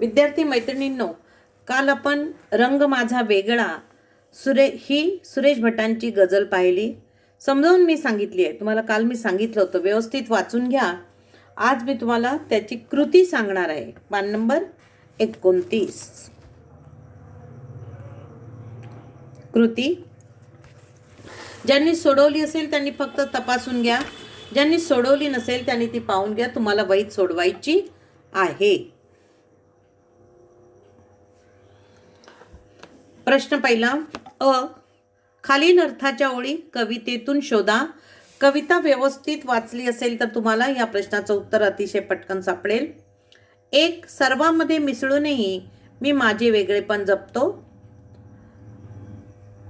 विद्यार्थी मैत्रिणींनो काल आपण रंग माझा वेगळा सुरे ही सुरेश भटांची गझल पाहिली. समजावून मी सांगितली आहे. तुम्हाला काल मी सांगितलं होतं. व्यवस्थित वाचून घ्या. आज मी तुम्हाला त्याची कृती सांगणार आहे. पान नंबर एकोणतीस. कृती. ज्यांनी सोडवली असेल त्यांनी फक्त तपासून घ्या. ज्यांनी सोडवली नसेल त्यांनी ती पाहून घ्या. तुम्हाला वहीत सोडवायची आहे. प्रश्न पहिला अ. खालील अर्थाच्या ओळी कवितेतून शोधा. कविता व्यवस्थित वाचली असेल तर तुम्हाला या प्रश्नाचं उत्तर अतिशय पटकन सापडेल. एक सर्वांमध्ये मिसळूनही मी माझे वेगळेपण जपतो.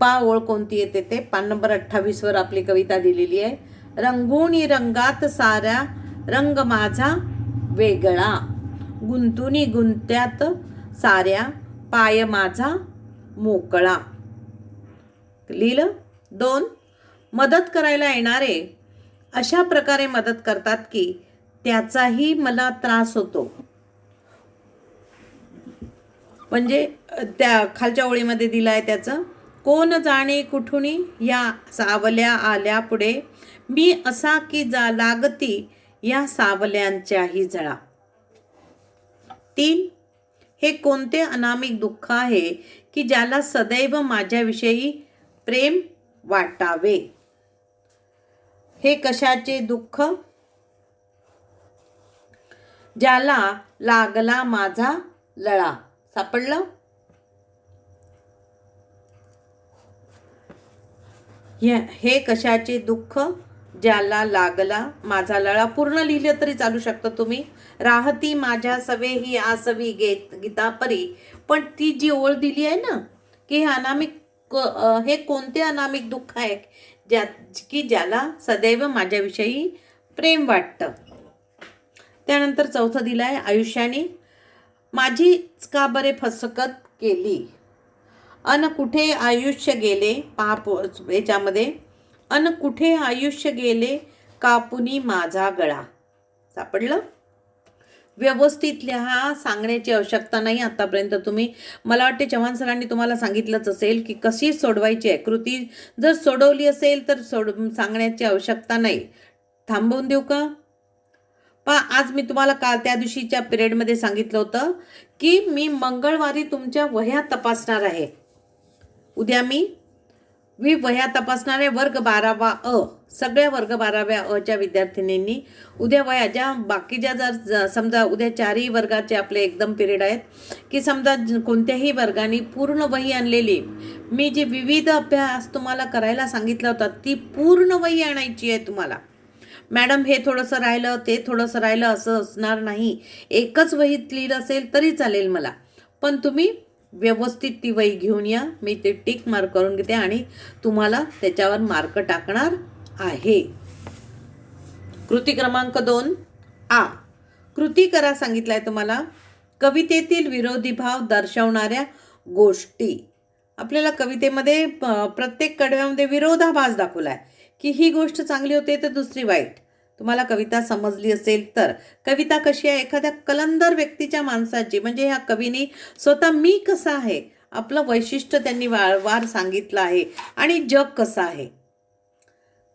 पा ओळ कोणती येते ते? पान नंबर अठ्ठावीसवर आपली कविता दिलेली आहे. रंगोणी रंगात साऱ्या रंग माझा वेगळा. गुंतुनी गुंत्यात साऱ्या पाय माझा मोकळा. लिहिलं? दोन. मदत करायला येणारे अशा प्रकारे मदत करतात की त्याचाही मला त्रास होतो. म्हणजे त्या खालच्या ओळीमध्ये दिलं आहे त्याचं कोण जाणे कुठुनी या सावल्या आल्या पुढे मी असा की जा लागती या सावल्यांच्याही जळा. तीन. हे कोणते अनामिक दुःख आहे की ज्याला सदैव माझ्याविषयी प्रेम वाटावे. हे कशाचे दुःख? ज्याला लागला माझा लळा. सापडलं? हे- हे कशाचे दुःख? ज्याला लागला माझा लळा पूर्ण लिहिलं तरी चालू शकतं तुम्ही. राहती माझ्या सवे ही आसवी गेत गीतापरी. पण ती जी ओळ दिली आहे ना की हे अनामिक क- हे कोणते अनामिक दुःख आहे ज्या की ज्याला सदैव माझ्याविषयी प्रेम वाटतं. त्यानंतर चौथं दिलं आहे आयुष्याने माझीच का बरे फसकत केली? अन कुठे आयुष्य गेले? पहा याच्यामध्ये अन कुठे आयुष्य गेले कापुनी माझा गळा. सापडलं? व्यवस्थित लिहा सांगण्याची आवश्यकता नाही आतापर्यंत तुम्ही. मला वाटते चव्हाण सरांनी तुम्हाला सांगितलंच असेल की कशी सोडवायची आहे. कृती जर सोडवली असेल तर सोड सांगण्याची आवश्यकता नाही. थांबवून देऊ का? पा आज मी तुम्हाला काल त्या दिवशीच्या पिरियडमध्ये सांगितलं होतं की मी मंगळवारी तुमच्या वह्या तपासणार आहे. उद्या मी वह्या तपासणारे वर्ग बारावा अ सगळ्या वर्ग बाराव्या अच्या विद्यार्थिनींनी उद्या वया ज्या बाकीच्या जर समजा उद्या चारही वर्गाचे आपले एकदम पिरियड आहेत की समजा कोणत्याही वर्गाने पूर्ण वही आणलेली मी जी विविध अभ्यास तुम्हाला करायला सांगितला होता ती पूर्ण वही आणायची आहे तुम्हाला. मॅडम हे थोडंसं राहिलं ते थोडंसं राहिलं असं असणार नाही. एकच वहीत लिहिलं असेल तरी चालेल मला. पण तुम्ही व्यवस्थित ती वही घेऊन या. मी ते टिक मार्क करून घेते आणि तुम्हाला त्याच्यावर मार्क टाकणार आहे. कृती क्रमांक दोन. आ. कृती करा सांगितलं आहे तुम्हाला. कवितेतील विरोधी भाव दर्शवणाऱ्या गोष्टी. आपल्याला कवितेमध्ये प- प्रत्येक कडव्यामध्ये विरोधाभास दाखवला आहे की ही गोष्ट चांगली होते तर दुसरी वाईट. तुम्हाला कविता समजली असेल तर. कविता कशी आहे? एखाद्या कलंदर व्यक्तीच्या माणसाची. म्हणजे ह्या कवीने स्वतः मी कसा आहे? आपलं वैशिष्ट्य त्यांनी वारंवार सांगितलं आहे. आणि जग कसं आहे?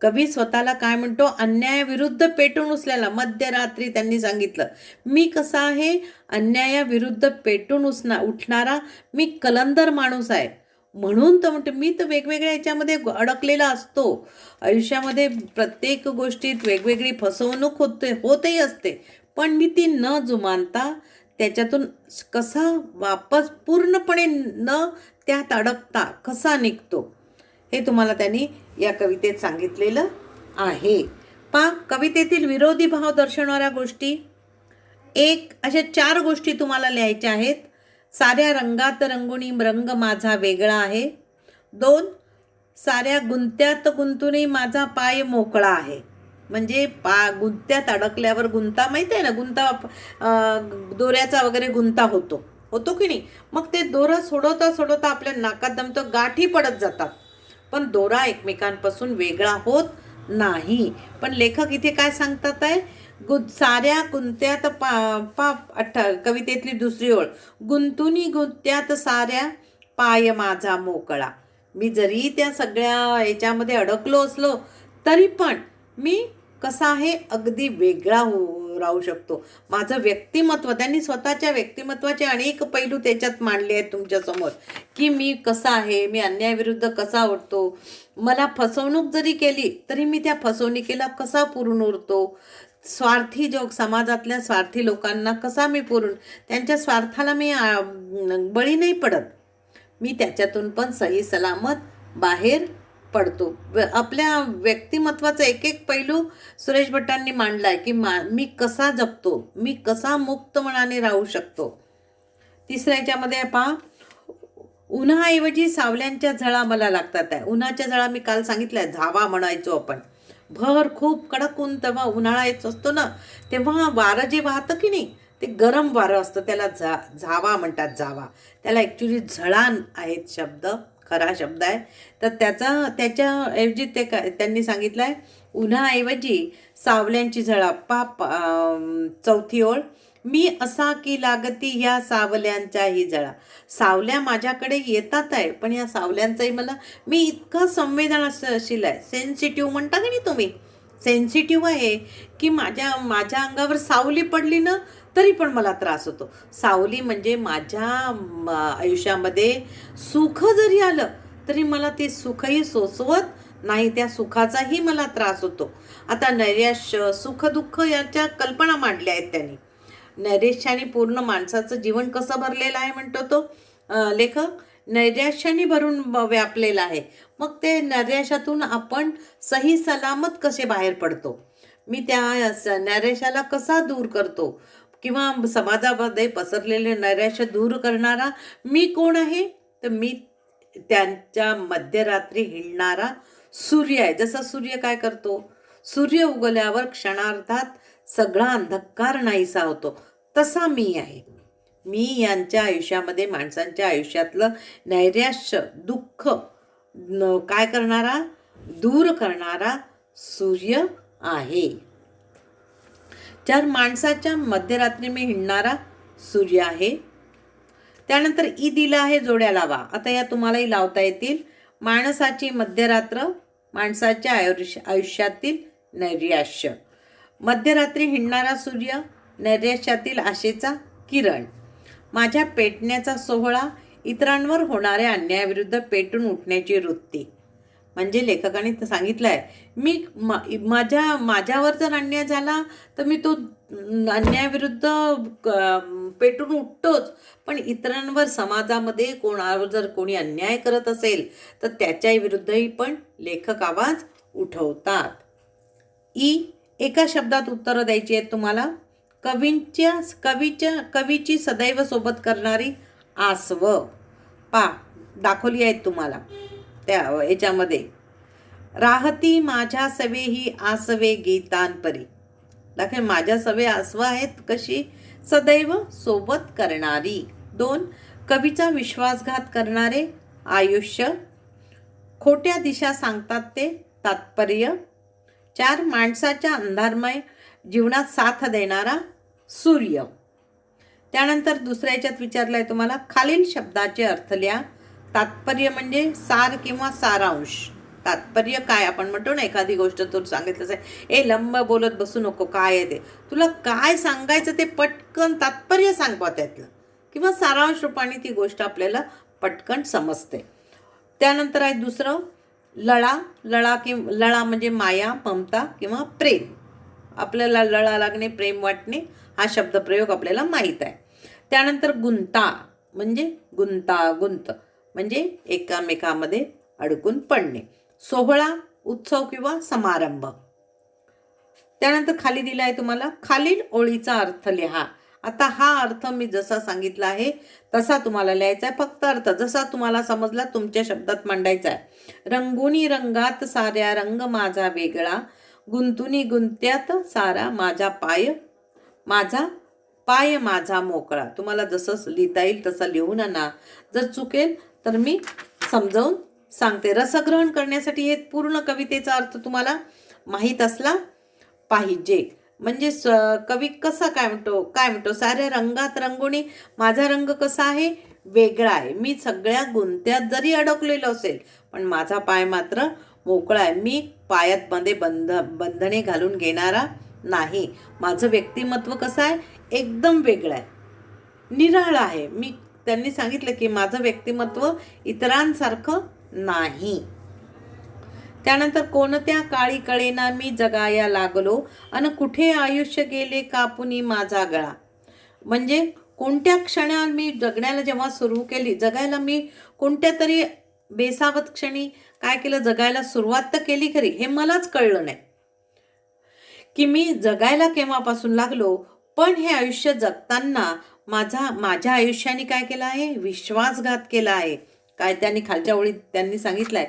कवी स्वतःला काय म्हणतो? अन्यायाविरुद्ध पेटून उसल्याला मध्यरात्री त्यांनी सांगितलं मी कसा आहे? अन्यायाविरुद्ध पेटून उसना उठणारा मी कलंदर माणूस आहे. म्हणून तर म्हणते मी तर वेगवेगळ्या याच्यामध्ये अडकलेला असतो. आयुष्यामध्ये प्रत्येक गोष्टीत वेगवेगळी फसवणूक होते होतही असते. पण मी ती न जुमानता त्याच्यातून कसा वापस पूर्णपणे न त्यात अडकता कसा निघतो हे तुम्हाला त्यांनी या कवितेत सांगितलेलं आहे. पा कवितेतील विरोधी भाव दर्शवणाऱ्या गोष्टी. एक अशा चार गोष्टी तुम्हाला लिहायच्या आहेत. साऱ्या रंगात रंगुणी रंग माझा वेगळा आहे. दोन साऱ्या गुंत्यात गुंतूनही माझा पाय मोकळा आहे. म्हणजे पा गुंत्यात अडकल्यावर गुंता माहीत आहे ना गुंता दोऱ्याचा वगैरे गुंता होतो. होतो की नाही? मग ते दोरं सोडवता सोडवता आपल्या नाकात दमतो गाठी पडत जातात. पण दोरा एकमेकांपासून वेगळा होत नाही. पण लेखक इथे काय सांगतात आहे? गु साऱ्या गुंत्यात पा पा अठ कवितेतली दुसरी ओळ. गुंतुनी गुंत्यात साऱ्या पाय माझा मोकळा. मी जरी त्या सगळ्या याच्यामध्ये अडकलो असलो तरी पण मी कसा आहे अगदी वेगळा हो राहू शकतो. माझं व्यक्तिमत्व त्यांनी स्वतःच्या व्यक्तिमत्वाचे अनेक पैलू त्याच्यात मांडले आहेत तुमच्यासमोर की मी कसा आहे मी अन्यायाविरुद्ध कसा उठतो मला फसवणूक जरी केली तरी मी त्या फसवणुकीला कसा पुरून उरतो स्वार्थी जोग समाजातल्या स्वार्थी लोकांना कसा मी पुरून त्यांच्या स्वार्थाला मी बळी नाही पडत. मी त्याच्यातून पण सही सलामत बाहेर पडतो. आपल्या व्यक्तिमत्वाचा एक एक पैलू सुरेश भट्टांनी मांडला आहे की मा मी कसा जपतो मी कसा मुक्त मनाने राहू शकतो. तिसऱ्या याच्यामध्ये पहा उन्हाऐवजी सावल्यांच्या झळा मला लागतात आहे. उन्हाच्या झळा मी काल सांगितल्या झावा म्हणायचो आपण. भर खूप कडक ऊन तेव्हा उन्हाळा येत असतो ना तेव्हा वारं जे वाहतं की नाही ते गरम वारं असतं. त्याला झा झावा म्हणतात जावा त्याला ॲक्च्युली झळान आहेत शब्द खरा शब्द आहे. तर त्याचा त्याच्याऐवजी ते काय त्यांनी सांगितलं आहे उन्हाऐवजी सावल्यांची झळा पा चौथी ओळ मी असा की लागती ह्या सावल्यांच्याही जळा. सावल्या माझ्याकडे येतात आहे पण या सावल्यांचाही मला मी इतका संवेदनाशील आहे. सेन्सिटिव्ह म्हणता का नाही तुम्ही? सेन्सिटिव्ह आहे की माझ्या माझ्या अंगावर सावली पडली ना तरी पण मला त्रास होतो. सावली म्हणजे माझ्या आयुष्यामध्ये सुख जरी आलं तरी मला ते सुखही सोसवत नाही त्या सुखाचाही मला त्रास होतो. आता नैराश्य सुख दुःख याच्या कल्पना मांडल्या आहेत त्यांनी. नैराश्याने पूर्ण माणसाचं जीवन कसं भरलेलं आहे म्हणतो तो लेखक? नैराश्याने भरून व्यापलेला आहे. मग ते नैराश्यातून आपण सही सलामत कसे बाहेर पडतो? मी त्या स- नैराश्याला कसा दूर करतो? किंवा समाजामध्ये पसरलेले नैराश्य दूर करणारा मी कोण आहे? तर मी त्यांच्या मध्यरात्री हिंडणारा सूर्य आहे. जसा सूर्य काय करतो? सूर्य उगवल्यावर क्षणार्धात सगळा अंधकार नाहीसा होतो. तसा मी आहे. मी यांच्या आयुष्यामध्ये माणसांच्या आयुष्यातलं नैराश्य दुःख काय करणारा? दूर करणारा सूर्य आहे. चार माणसाच्या मध्यरात्री मी हिंडणारा सूर्य आहे. त्यानंतर ई दिला आहे जोड्या लावा. आता या तुम्हालाही लावता येतील. माणसाची मध्यरात्र माणसाच्या आयुष्य आयुष्यातील नैराश्य. मध्यरात्री हिंडणारा सूर्य नैराश्यातील आशेचा किरण. माझ्या पेटण्याचा सोहळा इतरांवर होणाऱ्या अन्यायाविरुद्ध पेटून उठण्याची वृत्ती. म्हणजे लेखकाने तर सांगितलं आहे मी मा माझ्या माझ्यावर जर अन्याय झाला तर मी तो अन्यायाविरुद्ध क- पेटून उठतोच. पण इतरांवर समाजामध्ये कोणावर जर कोणी अन्याय करत असेल तर त्याच्या विरुद्धही पण लेखक आवाज उठवतात. ई. एका शब्दात उत्तरं द्यायची आहेत तुम्हाला. कवींच्या कवीच्या कवीची सदैव सोबत करणारी आसव. पा दाखवली आहेत तुम्हाला. त्या याच्यामध्ये. राहती माझ्या सवे ही आसवे गीतांपरी. दाखल माझ्या सवे आसव आहेत कशी? सदैव सोबत करणारी. दोन कवीचा विश्वासघात करणारे आयुष्य. खोट्या दिशा सांगतात ते तात्पर्य. चार माणसाच्या अंधारमय जीवनात साथ देणारा सूर्य. त्यानंतर दुसऱ्या याच्यात विचारलं आहे तुम्हाला खालील शब्दाचे अर्थ लिहा. तात्पर्य म्हणजे सार किंवा सारांश. तात्पर्य काय? आपण म्हणतो ना एखादी गोष्ट तू सांगितलंच आहे. ए लंब बोलत बसू नको काय आहे ते? तुला काय सांगायचं ते पटकन तात्पर्य सांगवा त्यातलं. किंवा सारांश रूपाने ती गोष्ट आपल्याला पटकन समजते. त्यानंतर आहे दुसरं लळा लळा कि लळा म्हणजे माया ममता किंवा प्रेम. आपल्याला लळा लागणे प्रेम वाटणे हा शब्दप्रयोग आपल्याला माहीत आहे. त्यानंतर गुंता म्हणजे गुंता गुंत म्हणजे एकामेकामध्ये अडकून पडणे. सोहळा उत्सव किंवा समारंभ. त्यानंतर खाली दिला आहे तुम्हाला खालील ओळीचा अर्थ लिहा. आता हा अर्थ मी जसा सांगितला आहे तसा तुम्हाला लिहायचा आहे. फक्त अर्थ जसा तुम्हाला समजला तुमच्या शब्दात मांडायचा आहे. रंगुनी रंगात साऱ्या रंग माझा वेगळा गुंतुनी गुंत्यात सारा माझा पाय माझा पाय माझा मोकळा. तुम्हाला जसं लिहिता येईल तसं लिहून आणा जर चुकेल तर मी समजावून सांगते. रसग्रहण करण्यासाठी हे पूर्ण कवितेचा अर्थ तुम्हाला माहीत असला पाहिजे. म्हणजे स कवी कसा काय म्हणतो काय म्हणतो? साऱ्या रंगात रंगोणी माझा रंग कसा आहे? वेगळा आहे. मी सगळ्या गुंत्यात जरी अडकलेलो असेल पण माझा पाय मात्र मोकळा आहे. मी पायात मध्ये बंध बंधने घालून घेणारा नाही. माझं व्यक्तिमत्व कसं आहे? एकदम वेगळं आहे. निराळ आहे. मी त्यांनी सांगितलं की माझं व्यक्तिमत्व इतरांसारखं नाही. त्यानंतर कोणत्या काळी कळेना मी जगाया लागलो आणि कुठे आयुष्य गेले कापुनी माझा गळा. म्हणजे कोणत्या क्षणात मी जगण्याला जेव्हा सुरू केली जगायला मी कोणत्या तरी बेसावत क्षणी काय केलं जगायला सुरुवात तर केली खरी हे मलाच कळलं नाही. की मी जगायला केव्हापासून लागलो पण हे आयुष्य जगताना माझा माझ्या आयुष्याने काय केलं आहे? विश्वासघात केला आहे. काय त्यांनी खालच्या ओळीत त्यांनी सांगितलंय?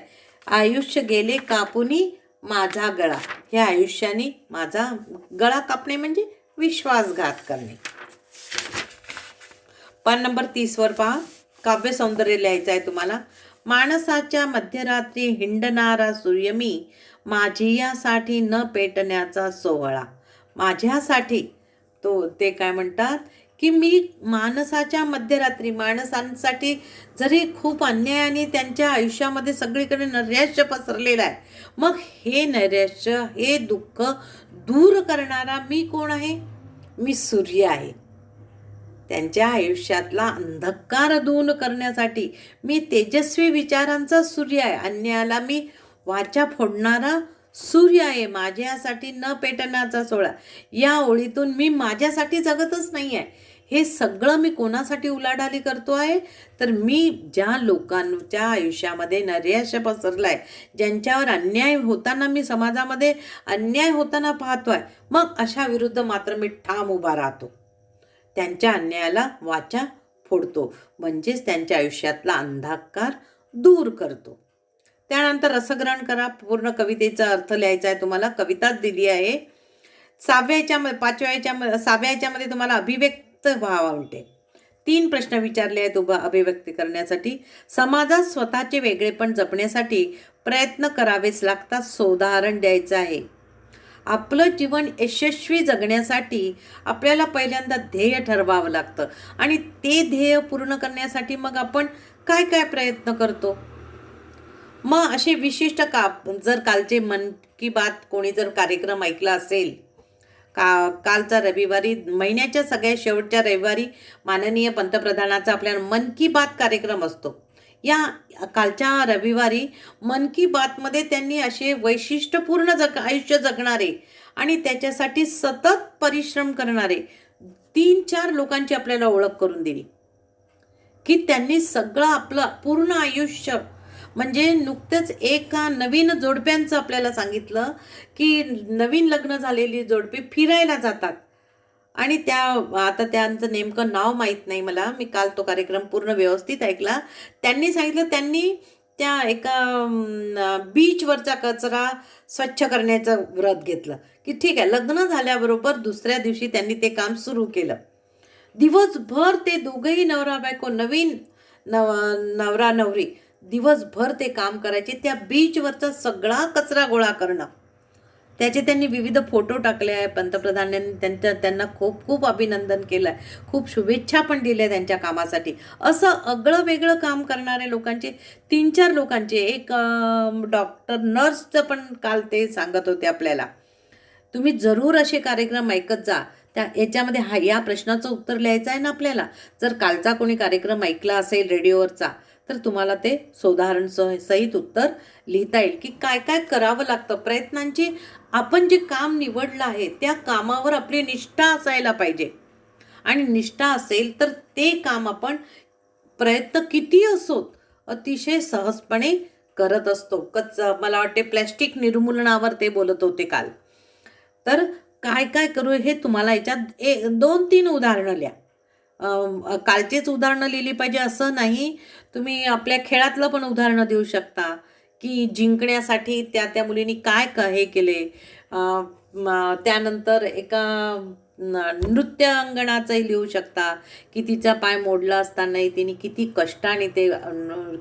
आयुष्य गेले कापुनी माझा गळा. हे आयुष्याने माझा गळा कापणे म्हणजे विश्वासघात करणे. पान नंबर तीसवर पहा. काव्य सौंदर्य लिहायचं आहे तुम्हाला. माणसाच्या मध्यरात्री हिंडणारा सूर्य मी माझियासाठी न पेटण्याचा सोहळा. माझ्यासाठी. तो ते काय म्हणतात? की मी माणसाच्या मध्यरात्री माणसांसाठी जरी खूप अन्यायाने त्यांच्या आयुष्यामध्ये सगळीकडे नैराश्य पसरलेलं आहे मग हे नैराश्य हे दुःख दूर करणारा मी कोण आहे? मी सूर्य आहे. त्यांच्या आयुष्यातला अंधकार दूर करण्यासाठी मी तेजस्वी विचारांचा सूर्य आहे. अन्यायाला मी वाचा फोडणारा सूर्य आहे माझ्यासाठी न पेटण्याचा सोहळा. या ओळीतून मी माझ्यासाठी जगतच नाही आहे हे सगळं मी कोणासाठी उलाढाली करतो आहे? तर मी ज्या लोकांच्या आयुष्यामध्ये नैराश्य पसरलं आहे ज्यांच्यावर अन्याय होताना मी समाजामध्ये अन्याय होताना पाहतो आहे मग अशा विरुद्ध मात्र मी ठाम उभा राहतो. त्यांच्या अन्यायाला वाचा फोडतो. म्हणजेच त्यांच्या आयुष्यातला अंधकार दूर करतो. त्यानंतर रसग्रहण करा. पूर्ण कवितेचा अर्थ लिहायचा आहे तुम्हाला. कविताच दिली आहे. सहाव्या याच्यामध्ये पाचव्या याच्यामध्ये सहाव्या याच्यामध्ये तुम्हाला अभिव्यक्त व्हावा म्हणते तीन प्रश्न विचारले आहेत उभा अभिव्यक्ती करण्यासाठी. समाजात स्वतःचे वेगळेपण जपण्यासाठी प्रयत्न करावेच लागतात सोदाहरण द्यायचं आहे. आपलं जीवन यशस्वी जगण्यासाठी आपल्याला पहिल्यांदा ध्येय ठरवावं लागतं. आणि ते ध्येय पूर्ण करण्यासाठी मग आपण काय काय प्रयत्न करतो? मग असे विशिष्ट का जर कालचे मन की बात कोणी जर कार्यक्रम ऐकला असेल का कालचा रविवारी महिन्याच्या सगळ्या शेवटच्या रविवारी माननीय पंतप्रधानाचा आपल्या मन की बात कार्यक्रम असतो. या कालच्या रविवारी मन की बातमध्ये त्यांनी असे वैशिष्ट्यपूर्ण जग आयुष्य जगणारे आणि त्याच्यासाठी सतत परिश्रम करणारे तीन चार लोकांची आपल्याला ओळख करून दिली. की त्यांनी सगळं आपलं पूर्ण आयुष्य म्हणजे नुकतंच एका नवीन जोडप्यांचं आपल्याला सांगितलं की नवीन लग्न झालेली जोडपी फिरायला जातात. आणि त्या आता त्यांचं नेमकं नाव माहीत नाही मला. मी काल तो कार्यक्रम पूर्ण व्यवस्थित ऐकला. त्यांनी सांगितलं त्यांनी त्या एका बीचवरचा कचरा स्वच्छ करण्याचं व्रत घेतलं. की ठीक आहे लग्न झाल्याबरोबर दुसऱ्या दिवशी त्यांनी ते काम सुरू केलं. दिवसभर ते दोघंही नवरा बायको नवीन नव नवरा नवरी दिवसभर ते काम करायचे त्या बीचवरचा सगळा कचरा गोळा करणं. त्याचे त्यांनी विविध फोटो टाकले आहे पंतप्रधानांनी त्यांच्या त्यांना खूप खूप अभिनंदन केलं आहे खूप शुभेच्छा पण दिल्या त्यांच्या कामासाठी. असं अगळं वेगळं काम करणाऱ्या लोकांचे तीन चार लोकांचे एक डॉक्टर नर्सचं पण काल ते सांगत होते आपल्याला. तुम्ही जरूर असे कार्यक्रम ऐकत जा. त्या याच्यामध्ये हा या प्रश्नाचं उत्तर लिहायचं आहे ना आपल्याला? जर कालचा कोणी कार्यक्रम ऐकला असेल रेडिओवरचा तर तुम्हाला ते सोदाहरण सह सहित उत्तर लिहिता येईल. की काय काय करावं लागतं? प्रयत्नांची आपण जे काम निवडलं आहे त्या कामावर आपली निष्ठा असायला पाहिजे. आणि निष्ठा असेल तर ते काम आपण प्रयत्न किती असोत अतिशय सहजपणे करत असतो. कच मला वाटते प्लॅस्टिक निर्मूलनावर ते बोलत होते काल. तर काय काय करू हे तुम्हाला याच्यात ए दोन तीन उदाहरणं लिहा. कालचेच उदाहरणं लिहिली पाहिजे असं नाही. तुम्ही आपल्या खेळातलं पण उदाहरणं देऊ शकता की जिंकण्यासाठी त्या त्या मुलींनी काय क हे केले. त्यानंतर एका न- नृत्यांगणाचंही लिहू शकता की तिचा पाय मोडला असतानाही तिने किती कष्टाने ते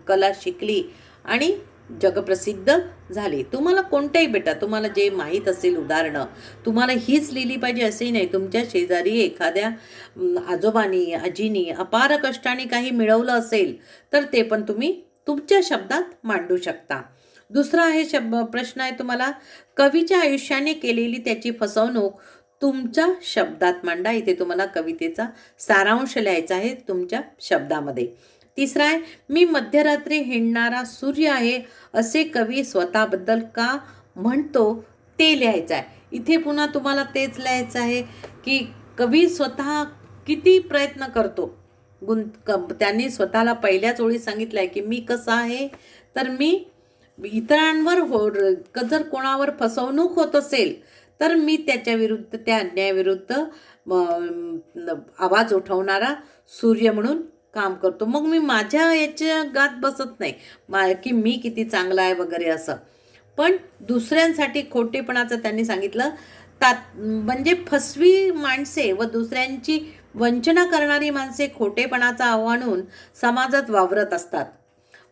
कला शिकली. आणि जगप्रसिद्ध झाले. तुम्हाला कोणत्याही बेटा तुम्हाला जे माहीत असेल उदाहरणं तुम्हाला हीच लिहिली पाहिजे असेही नाही. तुमच्या शेजारी एखाद्या आजोबानी आजोबांनी आजीनी अपार कष्टाने काही मिळवलं असेल तर ते पण तुम्ही तुमच्या शब्दात मांडू शकता. दुसरा आहे शब्द प्रश्न आहे तुम्हाला कवीच्या आयुष्याने केलेली त्याची फसवणूक तुमच्या शब्दात मांडा. इथे तुम्हाला कवितेचा सारांश लिहायचा आहे तुमच्या शब्दामध्ये. तिसरा आहे मी मध्यरात्री हिंडणारा सूर्य आहे असे कवी स्वतःबद्दल का म्हणतो ते लिहायचं आहे. इथे पुन्हा तुम्हाला तेच लिहायचं आहे की कवी स्वतः किती प्रयत्न करतो. गुंत त्यांनी स्वतःला पहिल्याच ओळी सांगितलं आहे की मी कसं आहे तर मी इतरांवर हो क- जर कोणावर फसवणूक होत असेल तर मी त्याच्या विरुद्ध त्या अन्यायाविरुद्ध आवाज उठवणारा सूर्य म्हणून काम करतो. मग मी माझ्या याच्या गात बसत नाही. मा की मी किती चांगला आहे वगैरे असं. पण दुसऱ्यांसाठी खोटेपणाचं त्यांनी सांगितलं. तात म्हणजे फसवी माणसे व दुसऱ्यांची वंचना करणारी माणसे खोटेपणाचा आव्हानून समाजात वावरत असतात.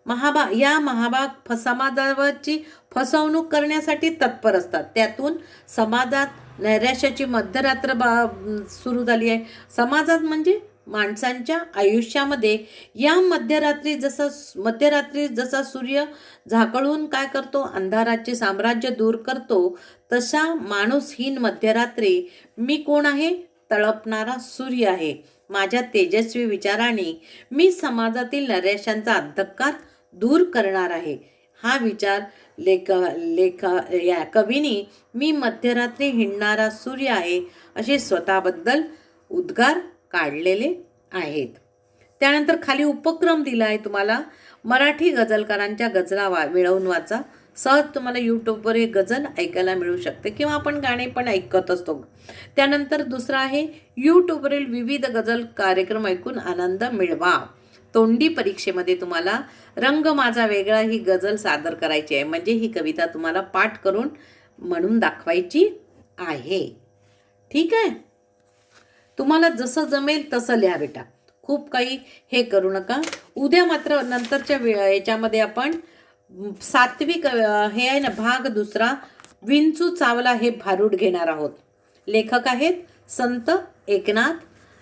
महाबा या महाभाग फ समाजावरची फसवणूक करण्यासाठी तत्पर असतात. त्यातून समाजात नैराश्याची मध्यरात्र बा सुरू झाली आहे. समाजात म्हणजे माणसांच्या आयुष्यामध्ये या मध्यरात्री जसा मध्यरात्री जसा सूर्य झाकळून काय करतो अंधाराचे साम्राज्य दूर करतो तसा माणूसहीन मध्यरात्री मी कोण आहे? तळपणारा सूर्य आहे. माझ्या तेजस्वी विचाराने मी समाजातील नरेशांचा अंधकार दूर करणार आहे. हा विचार लेख लेख या कवीनी मी मध्यरात्री हिंडणारा सूर्य आहे असे स्वतःबद्दल उद्गार काढलेले आहेत. त्यानंतर खाली उपक्रम दिला आहे तुम्हाला. मराठी गझलकारांच्या गझला वा मिळवून वाचा. सहज तुम्हाला यूट्यूबवर हे गझल ऐकायला मिळू शकते किंवा आपण गाणे पण ऐकत असतो. त्यानंतर दुसरं आहे यूट्यूबवरील विविध गझल कार्यक्रम ऐकून आनंद मिळवा. तोंडी परीक्षेमध्ये तुम्हाला रंग माझा वेगळा ही गझल सादर करायची आहे. म्हणजे ही कविता तुम्हाला पाठ करून म्हणून दाखवायची आहे. ठीक आहे? तुम्हाला जसं जमेल तसं लिहा बेटा. खूप काही हे करू नका. उद्या मात्र नंतरच्या वे याच्यामध्ये आपण सात्विक हे आहे ना भाग दुसरा विंचू चावला हे भारूड घेणार आहोत. लेखक आहेत संत एकनाथ.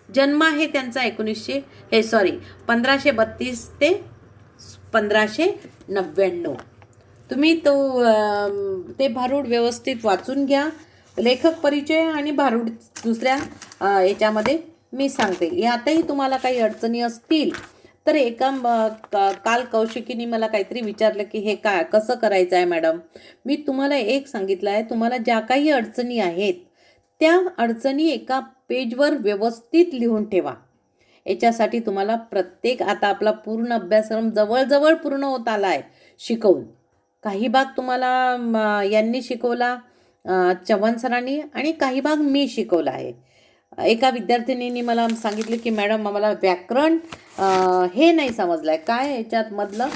जन्म आहे त्यांचा एकोणीसशे हे सॉरी पंधराशे बत्तीस ते पंधराशे नव्याण्णव. तुम्ही तो ते भारूड व्यवस्थित वाचून घ्या. लेखक परिचय आणि भारूड दुसऱ्या याच्यामध्ये मी सांगते. यातही तुम्हाला काही अडचणी असतील तर एका का- काल कौशिकीने मला काहीतरी विचारलं की हे काय कसं करायचं आहे मॅडम? मी तुम्हाला एक सांगितलं आहे तुम्हाला ज्या काही अडचणी आहेत त्या अडचणी एका पेजवर व्यवस्थित लिहून ठेवा. याच्यासाठी तुम्हाला प्रत्येक आता आपला पूर्ण अभ्यासक्रम जवळजवळ पूर्ण होत आला आहे शिकवून. काही भाग तुम्हाला यांनी शिकवला चव्हाण सरांनी आणि काही भाग मी शिकवला आहे. एका विद्यार्थिनीनी मला सांगितलं की मॅडम आम्हाला व्याकरण हे नाही समजलं आहे काय याच्यात मधलं?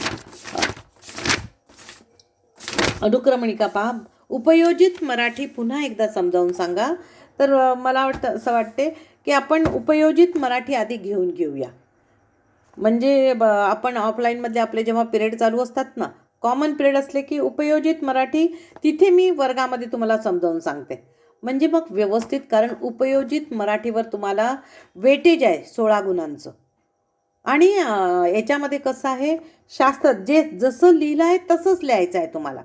अनुक्रमणिका पहा. उपयोजित मराठी पुन्हा एकदा समजावून सांगा. तर मला वाटतं असं वाटते की आपण उपयोजित मराठी आधी घेऊन घेऊया. म्हणजे ब आपण ऑफलाईनमध्ये आपले जेव्हा पिरियड चालू असतात ना कॉमन पिरियड असले की उपयोजित मराठी तिथे मी वर्गामध्ये तुम्हाला समजावून सांगते. म्हणजे मग व्यवस्थित कारण उपयोजित मराठीवर तुम्हाला वेटेज आहे सोळा गुणांचं. आणि याच्यामध्ये कसं आहे शास्त्र जे जसं लिहिलं आहे तसंच लिहायचं आहे तुम्हाला.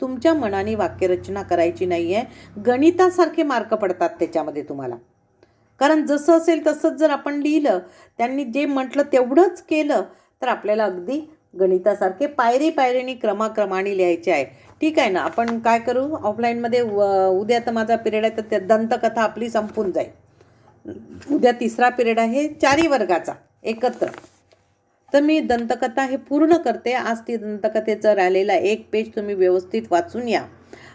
तुमच्या मनाने वाक्यरचना करायची नाही आहे गणितासारखे मार्क पडतात त्याच्यामध्ये तुम्हाला. कारण जसं असेल तसंच जर आपण लिहिलं त्यांनी जे म्हटलं तेवढंच केलं तर आपल्याला अगदी गणितासारखे पायरी पायरीने क्रमाक्रमाने लिहायचे आहे. ठीक आहे ना? आपण काय करू? ऑफलाईनमध्ये व- उद्या तर माझा पिरियड आहे तर त्या दंतकथा आपली संपून जाईल. उद्या तिसरा पिरियड आहे चारी वर्गाचा एकत्र. तर मी दंतकथा हे पूर्ण करते. आज ती दंतकथेचं राहिलेला एक पेज तुम्ही व्यवस्थित वाचून या.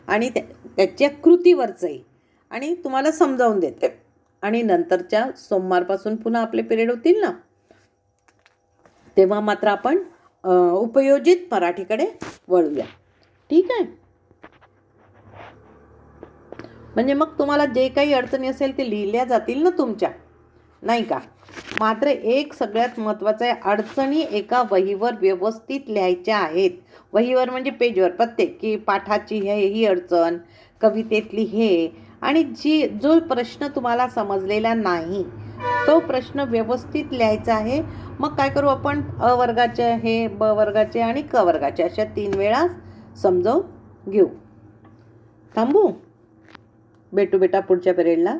आणि त्या त्याच्या कृतीवरचंही आणि तुम्हाला समजावून देते. आणि नंतरच्या सोमवारपासून पुन्हा आपले पिरियड होतील ना? तेव्हा मात्र आपण उपयोजित मराठीकडे वळूया. ठीक आहे? म्हणजे मग तुम्हाला जे काही अडचणी असेल ते लिहिल्या जातील ना तुमच्या. नाही का? मात्र एक सगळ्यात महत्त्वाचं आहे अडचणी एका वहीवर व्यवस्थित लिहायच्या आहेत. वहीवर म्हणजे पेजवर प्रत्येक की पाठाची हे ही अडचण कवितेतली हे आणि जी जो प्रश्न तुम्हाला समजलेला नाही तो प्रश्न व्यवस्थित लिहायचा आहे. मग काय करू आपण? अ वर्गाचे हे ब वर्गाचे आणि क वर्गाचे अशा तीन वेळा समजावून घेऊ. थांबू? भेटू बेटा पुढच्या पिरियडला.